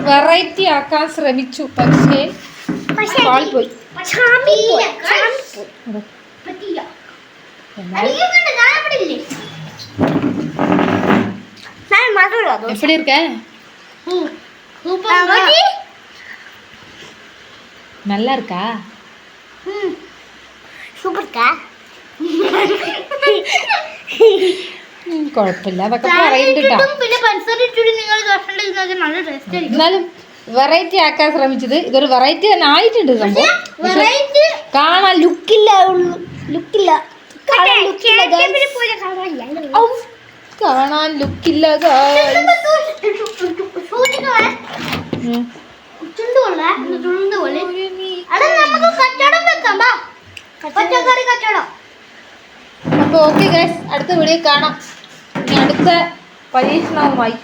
Variety आका श्रमिचु पक्षे पाल पोई छामी छामी पतिया अरे ये मैंने गाना पढ़ लिए मैं मातूर आ दो इसलिए क्या है हम्म நல்லா இருக்கா ഉം. സൂപ്പർക്കാ? ഉം, കുഴപ്പമില്ല അതൊക്കെ പറയുന്നുണ്ട് കേട്ടോ ഇട്ടിട്ടും പിന്നെ പഞ്ചസാര ഇട്ടിട്ട് നിങ്ങൾ ദോശ ഉണ്ടാക്കുന്നത് നല്ല ടേസ്റ്റ് ആയിരിക്കും എന്നാലും വെറൈറ്റി ആക്കാൻ ശ്രമിച്ചത് ഇതൊരു വെറൈറ്റി തന്നെ ആയിട്ടുണ്ട് സംഭവം പക്ഷെ വെറൈറ്റി കാണാൻ ലുക്കില്ല ലുക്കില്ല കാണാൻ ലുക്കില്ല കേക്കിൽ പോലെ കാണാനില്ല. ഔ, കാണാൻ ലുക്കില്ല ചുണ്ടുമ്പോ സൂ- സൂചിക്കവേ? Hmm. ചുണ്ടുകൊള്ളേ? പച്ചക്കറി കച്ചവടം. അപ്പോൾ ഓക്കെ ഗൈസ് അടുത്ത വീഡിയോ കാണാം. ഇനി അടുത്ത പരീക്ഷണവുമായി.